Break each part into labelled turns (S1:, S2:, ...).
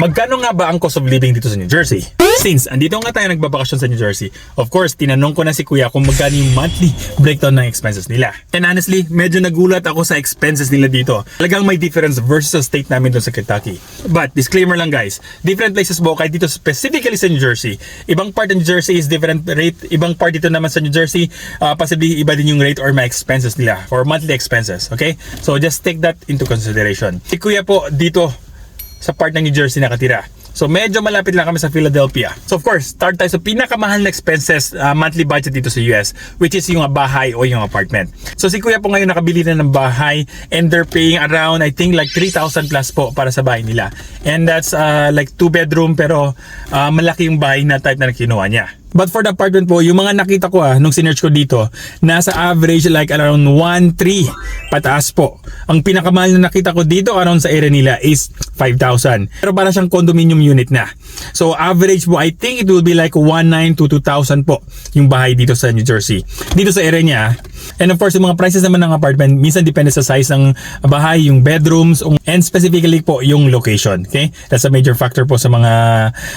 S1: Magkano nga ba ang cost of living dito sa New Jersey? Since andito nga tayo nagbabakasyon sa New Jersey, of course, tinanong ko na si Kuya kung magkano yung monthly breakdown ng expenses nila. And honestly, medyo nagulat ako sa expenses nila dito. Talagang may difference versus sa state namin doon sa Kentucky. But disclaimer lang guys, different places po kahit dito specifically sa New Jersey. Ibang part ng New Jersey is different rate, ibang part dito naman sa New Jersey, uh, possibly iba din yung rate or my expenses nila or monthly expenses. Okay? So just take that into consideration. Si Kuya po dito sa part ng New Jersey nakatira. So medyo malapit lang kami sa Philadelphia. So of course, start tayo sa pinakamahal na expenses uh, monthly budget dito sa US which is yung bahay o yung apartment. So si Kuya po ngayon nakabili na ng bahay and they're paying around I think like 3,000 plus po para sa bahay nila. And that's uh, like two bedroom pero uh, malaki yung bahay na type na kinuha niya. But for the apartment po, yung mga nakita ko ah, nung sinearch ko dito, nasa average like around 1.3 pataas po. Ang pinakamahal na nakita ko dito around sa area nila is 5,000. Pero para siyang condominium unit na. So average po, I think it will be like 1.9 to 2,000 po yung bahay dito sa New Jersey. Dito sa area niya. And of course, yung mga prices naman ng apartment, minsan depende sa size ng bahay, yung bedrooms, and specifically po yung location. Okay? That's a major factor po sa mga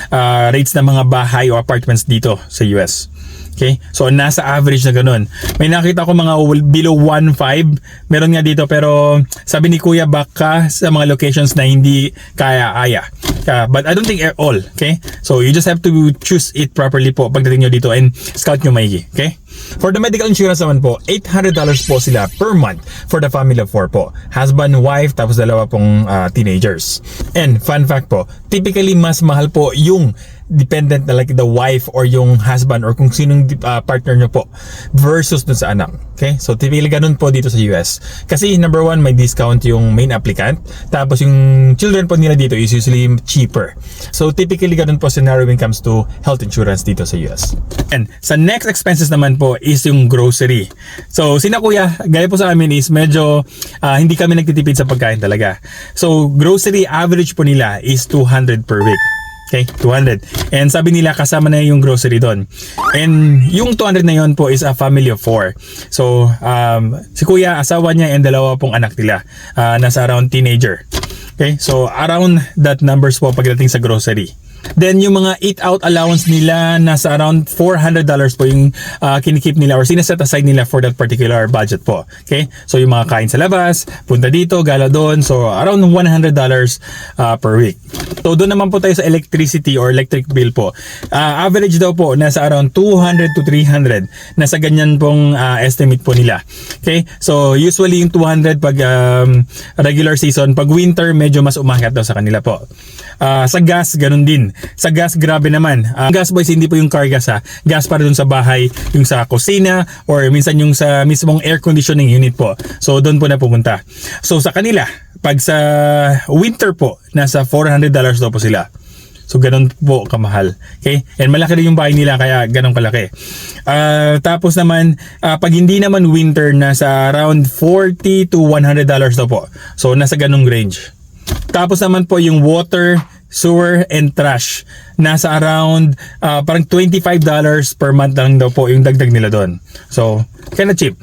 S1: ah, rates ng mga bahay o apartments dito sa US. Okay? So, nasa average na ganun. May nakita ko mga below 1.5. Meron nga dito pero sabi ni Kuya baka sa mga locations na hindi kaya-aya. Uh, but I don't think all. Okay? So, you just have to choose it properly po pagdating nyo dito and scout nyo maigi. Okay? For the medical insurance naman po, $800 po sila per month for the family of four po. Husband, wife, tapos dalawa pong ah, teenagers. And fun fact po, typically mas mahal po yung dependent na like the wife or yung husband or kung sinong ah, partner nyo po versus dun sa anak. Okay? So typically ganun po dito sa US. Kasi number one, may discount yung main applicant. Tapos yung children po nila dito is usually cheaper. So typically ganun po scenario when it comes to health insurance dito sa US. And sa next expenses naman po is yung grocery. So sina kuya, gaya po sa amin is medyo ah, hindi kami nagtitipid sa pagkain talaga. So grocery average po nila is 200 per week. Okay, 200. And sabi nila kasama na yung grocery doon. And yung 200 na yon po is a family of four. So, um, si kuya, asawa niya and dalawa pong anak nila. Ah, nasa around teenager. Okay, so around that numbers po pagdating sa grocery. Then yung mga eat out allowance nila nasa around $400 po yung uh, kinikip nila or sineset aside nila for that particular budget po. Okay? So yung mga kain sa labas, punta dito, gala doon. So around $100 uh, per week. So doon naman po tayo sa electricity or electric bill po. Uh, average daw po nasa around 200 to 300. Nasa ganyan pong uh, estimate po nila. Okay? So usually yung 200 pag um, regular season, pag winter medyo mas umakyat daw sa kanila po. Uh, sa gas, ganun din. Sa gas, grabe naman. Uh, gas boys, hindi po yung car gas ha. Gas para dun sa bahay, yung sa kusina, or minsan yung sa mismong air conditioning unit po. So, doon po na pupunta. So, sa kanila, pag sa winter po, nasa $400 daw po sila. So, ganun po kamahal. Okay? And malaki rin yung bahay nila, kaya ganun kalaki. Ah, tapos naman, ah, pag hindi naman winter, nasa around 40 to $100 daw po. So, nasa ganung range. Tapos naman po yung water, sewer, and trash. Nasa around ah, parang $25 per month lang daw po yung dagdag nila doon. So, kinda cheap.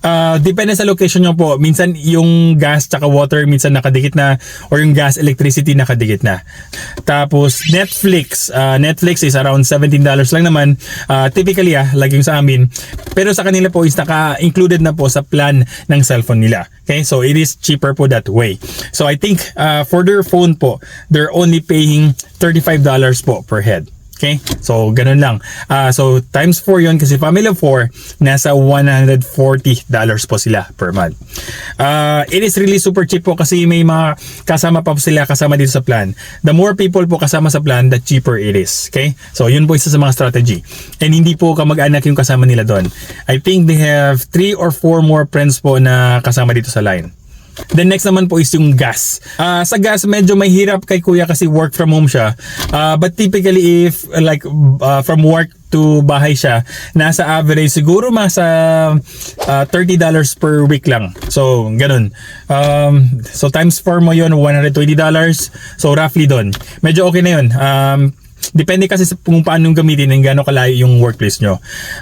S1: Ah, depende sa location nyo po. Minsan yung gas tsaka water minsan nakadikit na or yung gas electricity nakadikit na. Tapos Netflix, ah, Netflix is around $17 lang naman. Ah, typically ah, yung sa amin. Pero sa kanila po is naka-included na po sa plan ng cellphone nila. Okay? So it is cheaper po that way. So I think ah, for their phone po, they're only paying $35 po per head. Okay? So, ganun lang. Ah, so, times 4 yon kasi family of 4, nasa $140 po sila per month. Ah, it is really super cheap po kasi may mga kasama pa po sila kasama dito sa plan. The more people po kasama sa plan, the cheaper it is. Okay? So, yun po isa sa mga strategy. And hindi po kamag-anak yung kasama nila doon. I think they have 3 or 4 more friends po na kasama dito sa line. Then next naman po is yung gas. Ah, sa gas medyo may hirap kay kuya kasi work from home siya. Ah, but typically if like ah, from work to bahay siya, nasa average siguro masa ah, $30 per week lang. So, ganun. Um, so times 4 mo yun, $120. So roughly doon. Medyo okay na yun. Um, Depende kasi sa kung paano gamitin and gaano kalayo yung workplace nyo.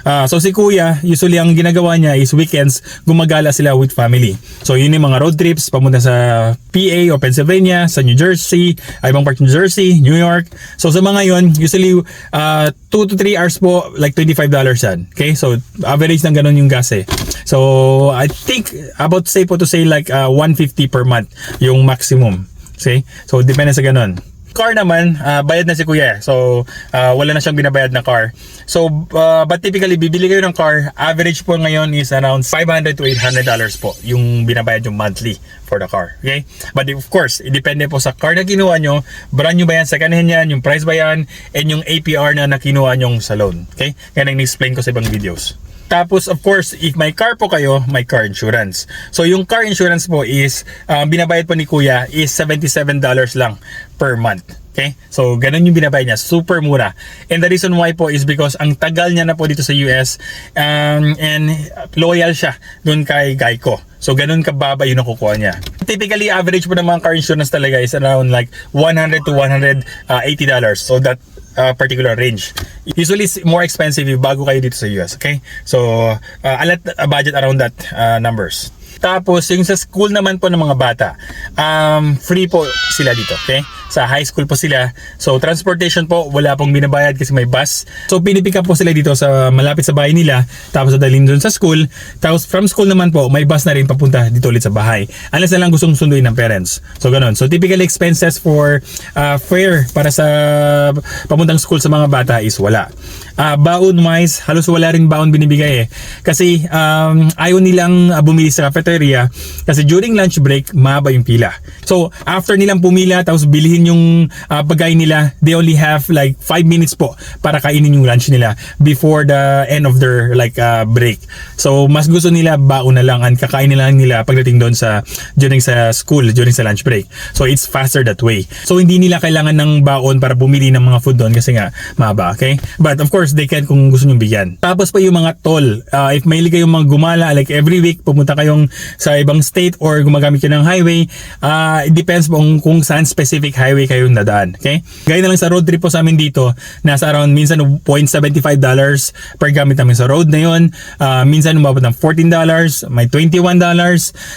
S1: Ah, so si kuya, usually ang ginagawa niya is weekends, gumagala sila with family. So yun yung mga road trips, pamunta sa PA o Pennsylvania, sa New Jersey, ay ibang part New Jersey, New York. So sa mga yun, usually 2 to 3 hours po, like $25 yan. Okay, so average ng ganun yung gas eh. So I think about say po to say like uh, 150 per month yung maximum. See? So depende sa ganun car naman, ah, bayad na si kuya. eh. So, ah, wala na siyang binabayad na car. So, ah, but typically, bibili kayo ng car, average po ngayon is around 500 to 800 dollars po yung binabayad yung monthly for the car. Okay? But of course, depende po sa car na kinuha nyo, brand nyo ba yan, second hand yan, yung price ba yan, and yung APR na nakinuha nyong sa loan. Okay? Yan ang explain ko sa ibang videos. Tapos of course, if may car po kayo, may car insurance. So yung car insurance po is uh, binabayad po ni Kuya is $77 lang per month. Okay? So ganun yung binabayad niya, super mura. And the reason why po is because ang tagal niya na po dito sa US um, and loyal siya doon kay Geico. So ganun kababa yung nakukuha niya. Typically average po ng mga car insurance talaga is around like 100 to 180 dollars. So that uh, particular range. Usually it's more expensive if bago kayo dito sa US, okay? So, uh, a lot a budget around that uh, numbers. Tapos, yung sa school naman po ng mga bata, um, free po sila dito, okay? Sa high school po sila. So, transportation po, wala pong binabayad kasi may bus. So, pinipick up po sila dito sa malapit sa bahay nila. Tapos, dadalhin doon sa school. Tapos, from school naman po, may bus na rin papunta dito ulit sa bahay. Unless na lang gustong sunduin ng parents. So, ganun. So, typical expenses for uh, fare para sa pamuntang school sa mga bata is wala. Uh, baon wise, halos wala rin baon binibigay eh. Kasi um, ayaw nilang uh, bumili sa cafeteria kasi during lunch break, mahaba yung pila. So, after nilang pumila tapos yung uh, bagay nila, they only have like 5 minutes po para kainin yung lunch nila before the end of their like uh, break. So, mas gusto nila baon na lang and kakain nila nila pagdating doon sa during sa school, during sa lunch break. So, it's faster that way. So, hindi nila kailangan ng baon para bumili ng mga food doon kasi nga mahaba, okay? But of course, they can kung gusto nyo bigyan. Tapos pa yung mga toll. Uh, if may kayong mga gumala, like every week, pumunta kayong sa ibang state or gumagamit kayo ng highway, uh, it depends po kung, kung saan specific highway kayo nadaan. Okay? Gaya na lang sa road trip po sa amin dito, nasa around minsan $0.75 per gamit namin sa road na yun. Uh, minsan umabot ng $14, may $21.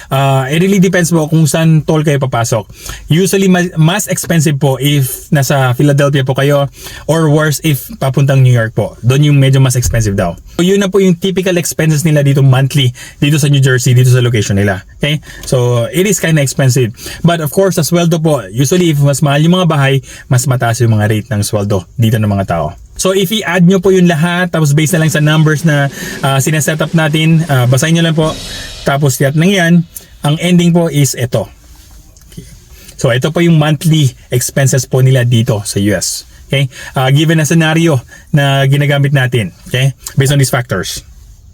S1: Uh, it really depends po kung saan toll kayo papasok. Usually, mas, mas expensive po if nasa Philadelphia po kayo or worse if papuntang New York po. Doon yung medyo mas expensive daw. So, yun na po yung typical expenses nila dito monthly dito sa New Jersey, dito sa location nila. Okay? So, it is kind of expensive. But of course, sa sweldo po, usually if mas mahal yung mga bahay, mas mataas yung mga rate ng sweldo dito ng mga tao. So if i-add nyo po yung lahat, tapos based na lang sa numbers na uh, sineset up natin, uh, basahin nyo lang po. Tapos yat nang yan, ang ending po is ito. So ito po yung monthly expenses po nila dito sa US. Okay? Uh, given a scenario na ginagamit natin. Okay? Based on these factors.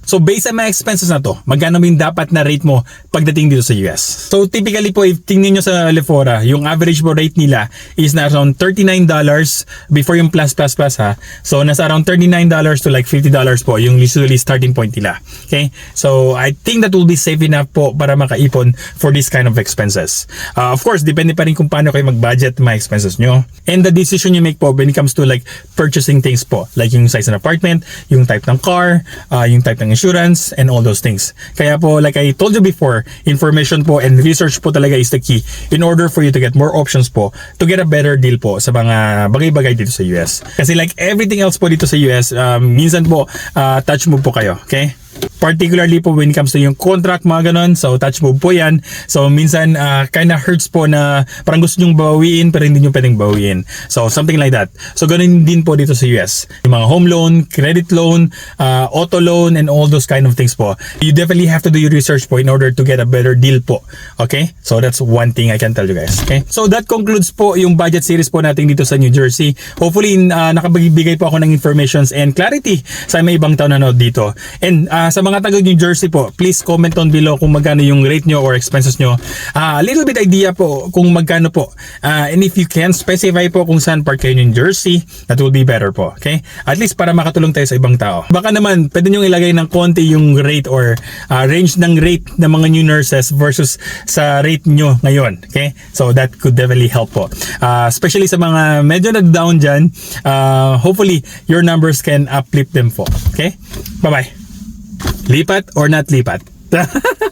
S1: So based sa mga expenses na to, magkano mo yung dapat na rate mo pagdating dito sa US? So typically po, if tingnan nyo sa Lefora, yung average po rate nila is na around $39 before yung plus plus plus ha. So nasa around $39 to like $50 po yung usually starting point nila. Okay? So I think that will be safe enough po para makaipon for this kind of expenses. Uh, of course, depende pa rin kung paano kayo mag-budget mga expenses nyo. And the decision you make po when it comes to like purchasing things po. Like yung size ng apartment, yung type ng car, uh, yung type ng insurance, and all those things. Kaya po, like I told you before, information po and research po talaga is the key in order for you to get more options po to get a better deal po sa mga bagay-bagay dito sa US. Kasi like everything else po dito sa US, um, minsan po uh, touch move po kayo, okay? Particularly po when it comes to yung contract mga ganon. So touch move po yan. So minsan uh, kinda hurts po na parang gusto nyong bawiin pero hindi nyo pwedeng bawiin. So something like that. So ganun din po dito sa US. Yung mga home loan, credit loan, uh, auto loan and all those kind of things po. You definitely have to do your research po in order to get a better deal po. Okay? So that's one thing I can tell you guys. Okay? So that concludes po yung budget series po natin dito sa New Jersey. Hopefully uh, nakabigay po ako ng informations and clarity sa may ibang tao na dito. And uh, sa mga taga New Jersey po, please comment down below kung magkano yung rate nyo or expenses nyo. Ah, a little bit idea po kung magkano po. Ah, and if you can specify po kung saan part kayo New Jersey, that will be better po. Okay? At least para makatulong tayo sa ibang tao. Baka naman, pwede nyo ilagay ng konti yung rate or ah, range ng rate ng mga new nurses versus sa rate nyo ngayon. Okay? So that could definitely help po. Ah, especially sa mga medyo nag-down dyan, ah, hopefully your numbers can uplift them po. Okay? Bye-bye. Lipat or not lipat?